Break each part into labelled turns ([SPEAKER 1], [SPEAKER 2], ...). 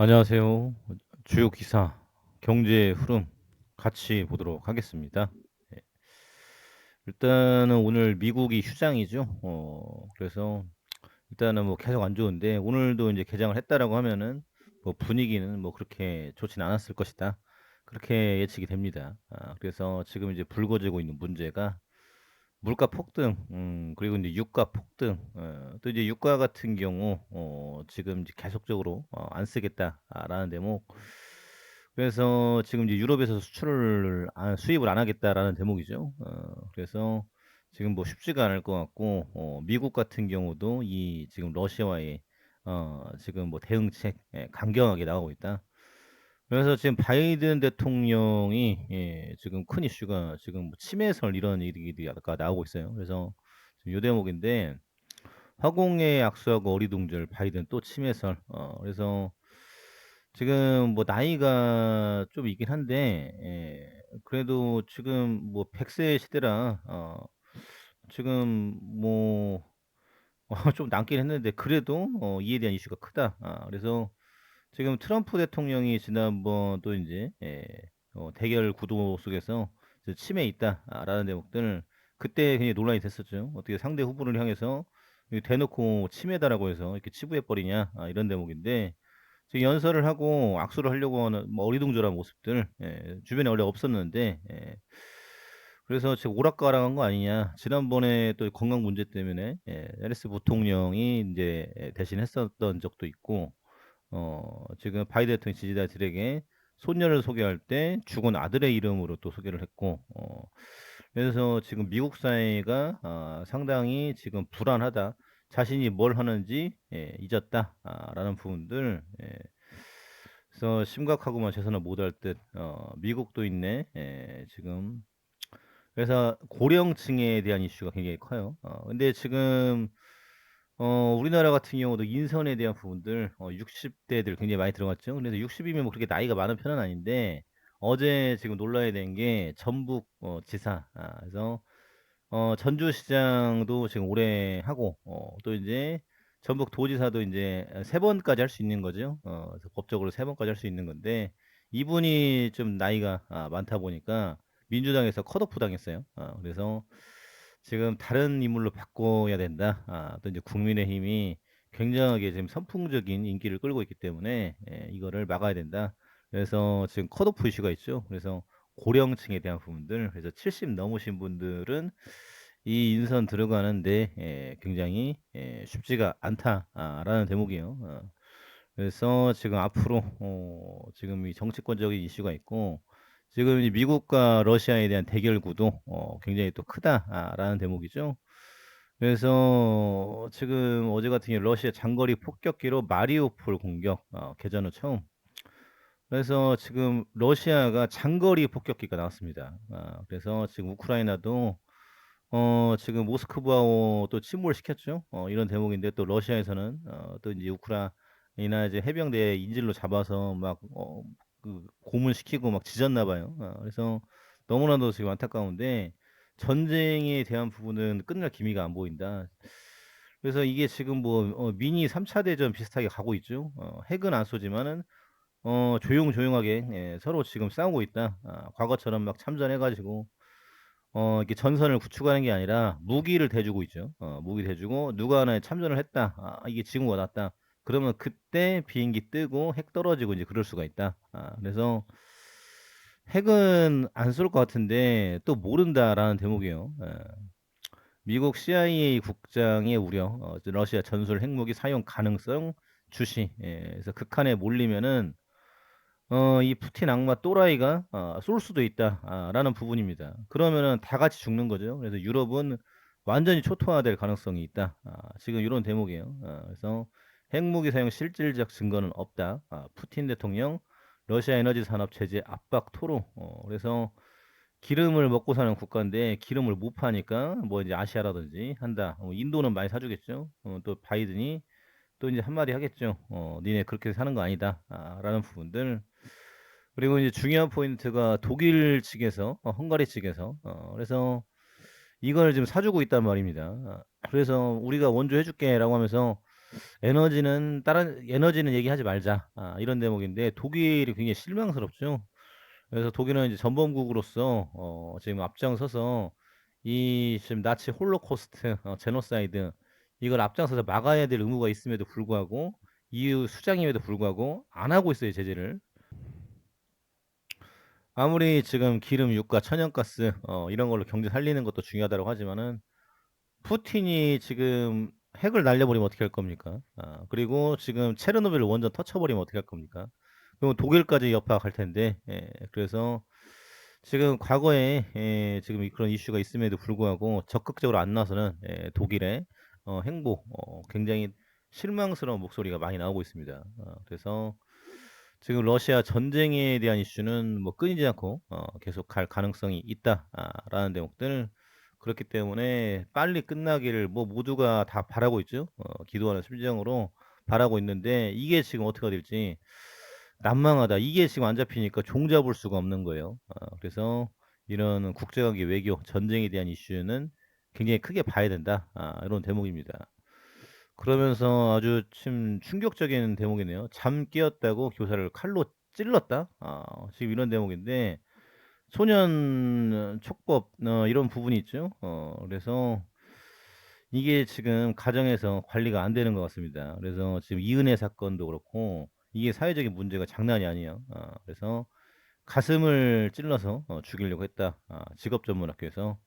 [SPEAKER 1] 안녕하세요. 주요 기사, 경제 흐름 같이 보도록 하겠습니다. 예. 일단은 오늘 미국이 휴장이죠. 어, 그래서 일단은 뭐 계속 안 좋은데 오늘도 이제 개장을 했다라고 하면은 뭐 분위기는 뭐 그렇게 좋진 않았을 것이다. 그렇게 예측이 됩니다. 아, 그래서 지금 이제 불거지고 있는 문제가 물가 폭등, 음, 그리고 이제 유가 폭등, 어, 또 이제 유가 같은 경우, 어, 지금 이제 계속적으로 어, 안 쓰겠다라는 대목. 그래서 지금 이제 유럽에서 수출을, 안- 수입을 안 하겠다라는 대목이죠. 어, 그래서 지금 뭐 쉽지가 않을 것 같고, 어, 미국 같은 경우도 이 지금 러시아와의 어, 지금 뭐 대응책 예, 강경하게 나오고 있다. 그래서 지금 바이든 대통령이 예, 지금 큰 이슈가 지금 뭐 침해설 이런 얘기들이 아까 나오고 있어요. 그래서 지금 요 대목인데 화공에 악수하고 어리둥절 바이든 또 침해설. 어, 그래서 지금 뭐 나이가 좀 있긴 한데 예, 그래도 지금 뭐 100세 시대라 어, 지금 뭐 어, 좀 남긴 했는데 그래도 어, 이에 대한 이슈가 크다. 아, 그래서 지금 트럼프 대통령이 지난번 또 이제 예, 어, 대결 구도 속에서 이제 침해 있다라는 대목들 그때 굉장히 논란이 됐었죠. 어떻게 상대 후보를 향해서 대놓고 침해다라고 해서 이렇게 치부해 버리냐 아, 이런 대목인데 지금 연설을 하고 악수를 하려고 하는 뭐 어리둥절한 모습들 예, 주변에 원래 없었는데 예, 그래서 지금 오락가락한 거 아니냐. 지난번에 또 건강 문제 때문에 예, 에리스 부통령이 이제 대신했었던 적도 있고 어, 지금 바이든 대통령 지지자들에게 손녀를 소개할 때 죽은 아들의 이름으로 또 소개를 했고, 어, 그래서 지금 미국 사회가 아, 상당히 지금 불안하다. 자신이 뭘 하는지 예, 잊었다라는 부분들. 예, 그래서 심각하고만 최선을 못할 듯. 어, 미국도 있네. 예, 지금 그래서 고령층에 대한 이슈가 굉장히 커요. 어, 근데 지금 어, 우리나라 같은 경우도 인선에 대한 부분들, 어, 60 대들 굉장히 많이 들어갔죠. 그래서 60 이면 뭐 그렇게 나이가 많은 편은 아닌데, 어제 지금 놀라야 되는 게 전북 어, 지사, 아, 그래서 어, 전주시장도 지금 올해 하고, 어, 또 이제 전북 도지사도 이제 세 번까지 할 수 있는 거죠. 어, 그래서 법적으로 세 번까지 할 수 있는 건데, 이분이 좀 나이가 아, 많다 보니까 민주당에서 컷오프 당했어요. 아, 그래서 지금 다른 인물로 바꿔야 된다. 아, 또 이제 국민의힘이 굉장하게 지금 선풍적인 인기를 끌고 있기 때문에 예, 이거를 막아야 된다. 그래서 지금 컷오프 이슈가 있죠. 그래서 고령층에 대한 부분들, 그래서 70 넘으신 분들은 이 인선 들어가는데 예, 굉장히 예, 쉽지가 않다라는 대목이에요. 어, 그래서 지금 앞으로 어, 지금 이 정치권적인 이슈가 있고 지금 이 미국과 러시아에 대한 대결 구도 어, 굉장히 또 크다라는 대목이죠. 그래서 지금 어제 같은 경우 러시아 장거리 폭격기로 마리우폴 공격 어, 개전은 처음. 그래서 지금 러시아가 장거리 폭격기가 나왔습니다. 아, 그래서 지금 우크라이나도 어, 지금 모스크바を또 침몰 시켰죠. 어, 이런 대목인데 또 러시아에서는 어, 또 이제 우크라이나 이제 해병대 인질로 잡아서 막 어, 그 고문시키고 막 지졌나 봐요. 어, 그래서 너무나도 지금 안타까운데 전쟁에 대한 부분은 끝날 기미가 안 보인다. 그래서 이게 지금 뭐 어, 미니 3차 대전 비슷하게 가고 있죠. 어, 핵은 안 쏘지만은 어, 조용조용하게 예, 서로 지금 싸우고 있다. 아, 과거처럼 막 참전해가지고 어, 이렇게 전선을 구축하는 게 아니라 무기를 대주고 있죠. 어, 무기 대주고 누가 하나에 참전을 했다. 아, 이게 징후가 났다. 그러면 그때 비행기 뜨고 핵 떨어지고 이제 그럴 수가 있다. 아, 그래서 핵은 안 쏠 것 같은데 또 모른다라는 대목이에요. 예. 미국 CIA 국장의 우려, 어, 러시아 전술 핵무기 사용 가능성 주시. 예, 그래서 극한에 몰리면은 어, 이 푸틴 악마 또라이가 아, 쏠 수도 있다라는 부분입니다. 그러면은 다 같이 죽는 거죠. 그래서 유럽은 완전히 초토화될 가능성이 있다. 아, 지금 이런 대목이에요. 아, 그래서 핵무기 사용 실질적 증거는 없다. 아, 푸틴 대통령 러시아 에너지 산업 제재 압박 토로. 어, 그래서 기름을 먹고 사는 국가인데 기름을 못 파니까 뭐 이제 아시아라든지 한다. 어, 인도는 많이 사주겠죠. 어, 또 바이든이 또 이제 한마디 하겠죠. 어, 니네 그렇게 사는 거 아니다. 아, 라는 부분들. 그리고 이제 중요한 포인트가 독일 측에서, 어, 헝가리 측에서, 어, 그래서 이걸 지금 사주고 있단 말입니다. 아, 그래서 우리가 원조 해줄게 라고 하면서 에너지는 다른 에너지는 얘기하지 말자. 아 이런 대목인데 독일이 굉장히 실망스럽죠. 그래서 독일은 이제 전범국으로서 어 지금 앞장서서 이 지금 나치 홀로코스트 어 제노사이드 이걸 앞장서서 막아야 될 의무가 있음에도 불구하고 EU 수장임에도 불구하고 안 하고 있어요, 제재를. 아무리 지금 기름, 유가, 천연가스 어 이런 걸로 경제 살리는 것도 중요하다고 하지만은 푸틴이 지금 핵을 날려버리면 어떻게 할 겁니까? 아 그리고 지금 체르노빌 원전 터쳐버리면 어떻게 할 겁니까? 그럼 독일까지 협박할 텐데 예 그래서 지금 과거에 예 지금 그런 이슈가 있음에도 불구하고 적극적으로 안 나서는 예 독일의 어 행보 어 굉장히 실망스러운 목소리가 많이 나오고 있습니다. 어 그래서 지금 러시아 전쟁에 대한 이슈는 뭐 끊이지 않고 어 계속 갈 가능성이 있다 아 라는 대목들 그렇기 때문에 빨리 끝나기를 뭐 모두가 다 바라고 있죠. 어 기도하는 심정으로 바라고 있는데 이게 지금 어떻게 될지 난망하다. 이게 지금 안 잡히니까 종 잡을 수가 없는 거예요. 어 그래서 이런 국제관계 외교 전쟁에 대한 이슈는 굉장히 크게 봐야 된다. 아 이런 대목입니다. 그러면서 아주 참 충격적인 대목이네요. 잠 깨었다고 교사를 칼로 찔렀다? 아 지금 이런 대목인데 소년 촉법 어 이런 부분이 있죠. 어 그래서 이게 지금 가정에서 관리가 안 되는 것 같습니다. 그래서 지금 이은혜 사건도 그렇고 이게 사회적인 문제가 장난이 아니에요. 어 그래서 가슴을 찔러서 어 죽이려고 했다. 아 직업전문학교에서.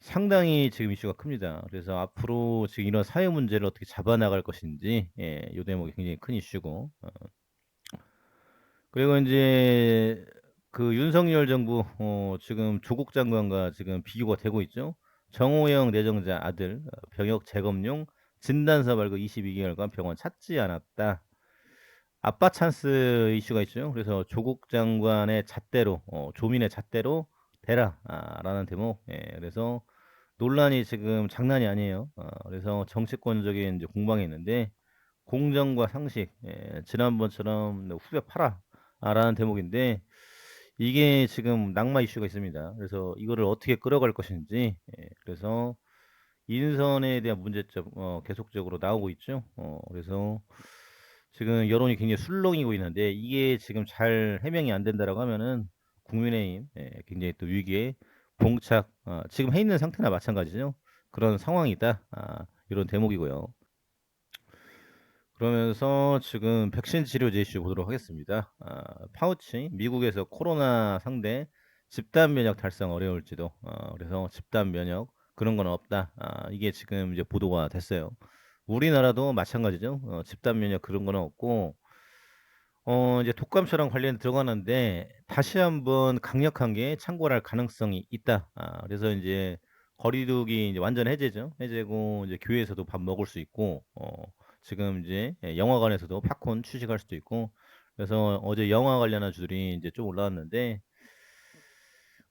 [SPEAKER 1] 상당히 지금 이슈가 큽니다. 그래서 앞으로 지금 이런 사회 문제를 어떻게 잡아 나갈 것인지 예 요 대목이 굉장히 큰 이슈고 어 그리고 인제 그 윤석열 정부 어 지금 조국 장관과 지금 비교가 되고 있죠. 정호영 내정자 아들 어 병역 재검용 진단서 발급 22 개월간 병원 찾지 않았다. 아빠 찬스 이슈가 있죠. 그래서 조국 장관의 잣대로 어 조민의 잣대로 대라 아 라는 대목. 예 그래서 논란이 지금 장난이 아니에요. 어 그래서 정치권적인 이제 공방이 있는데 "공정과 상식 예 지난번처럼 너 후벼 파라." 아 라는 대목인데 이게 지금 낙마 이슈가 있습니다. 그래서 이거를 어떻게 끌어갈 것인지 예 그래서 인선에 대한 문제점 어 계속적으로 나오고 있죠. 어 그래서 지금 여론이 굉장히 술렁이고 있는데 이게 지금 잘 해명이 안 된다라고 하면은 국민의힘 예 굉장히 또 위기에 봉착 어 지금 해 있는 상태나 마찬가지죠. 그런 상황이다. 아 요런 대목이고요. 그러면서 지금 백신 치료제 이슈 보도록 하겠습니다. 아 파우치 미국에서 코로나 상대 집단 면역 달성 어려울지도 어 그래서 집단 면역 그런 건 없다. 아 이게 지금 이제 보도가 됐어요. 우리나라도 마찬가지죠. 어 집단 면역 그런 거는 없고 어 이제 독감처럼 관련이 들어가는데 다시 한번 강력한 게 창궐할 가능성이 있다. 아 그래서 인제 거리 두기 이제 완전 해제죠. 해제고 이제 교회에서도 밥 먹을 수 있고 어 지금 이제 예 영화관에서도 팝콘 취식할 수도 있고 그래서 어제 영화 관련한 주들이 인제 좀 올라왔는데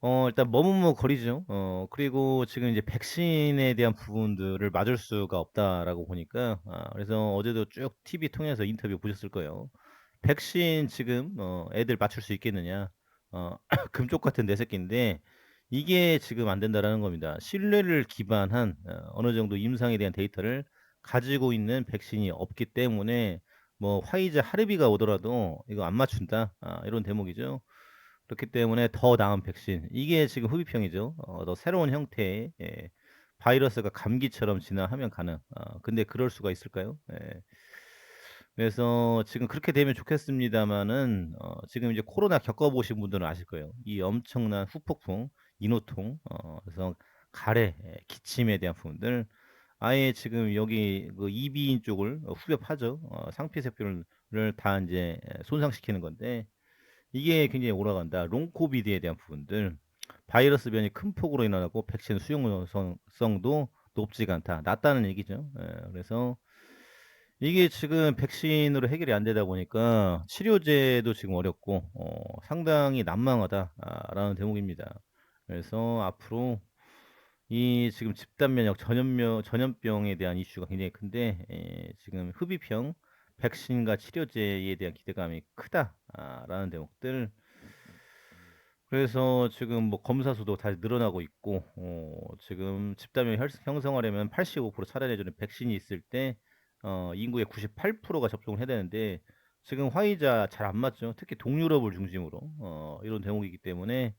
[SPEAKER 1] 어 일단 머뭇머뭇거리죠. 어 그리고 지금 이제 백신에 대한 부분들을 맞을 수가 없다라고 보니까 아 그래서 어제도 쭉 TV 통해서 인터뷰 보셨을 거예요. 백신 지금 어 애들 맞출 수 있겠느냐. 어 금쪽 같은 내 새끼인데 이게 지금 안 된다라는 겁니다. 신뢰를 기반한 어 어느 정도 임상에 대한 데이터를 가지고 있는 백신이 없기 때문에 뭐 화이자 할애비가 오더라도 "이거 안 맞춘다." 아 이런 대목이죠. 그렇기 때문에 더 나은 백신 이게 지금 후비평이죠. 어 더 새로운 형태의 예 바이러스가 감기처럼 진화하면 가능. 어 근데 그럴 수가 있을까요? 예. 그래서 지금 그렇게 되면 좋겠습니다마는 어 지금 이제 코로나 겪어 보신 분들은 아실 거예요. 이 엄청난 후폭풍, 인후통 어 그래서 가래, 예 기침에 대한 부분들 아예 지금 여기 그 이비인 쪽을 어 후벼 파죠. 어 상피세포를 를다예 손상시키는 건데 이게 굉장히 오래간다. 롱 코비드에 대한 부분들 바이러스 변이 큰 폭으로 일어나고 백신 수용성 성도 높지가 않다. 낮다는 얘기죠. 예 그래서 이게 지금 백신으로 해결이 안 되다 보니까 치료제도 지금 어렵고 어 상당히 난망하다 아 라는 대목입니다. 그래서 앞으로 이 지금 집단 면역 전염명 전염병에 대한 이슈가 굉장히 큰데 예 지금 후비평 '백신과 치료제에 대한 기대감이 크다.' 아 라는 대목들 그래서 지금 뭐 검사 수도 다시 늘어나고 있고 어 지금 집단 면역 혈 형성하려면 85% 차단해 주는 백신이 있을 때 어 인구의 98%가 접종을 해야 되는데 지금 화이자 잘 안 맞죠. 특히 동유럽을 중심으로 어 이런 대목이기 때문에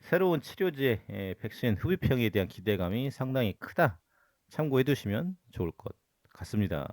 [SPEAKER 1] 새로운 치료제 예 백신 흡입형에 대한 기대감이 상당히 크다. 참고해 두시면 좋을 것 같습니다.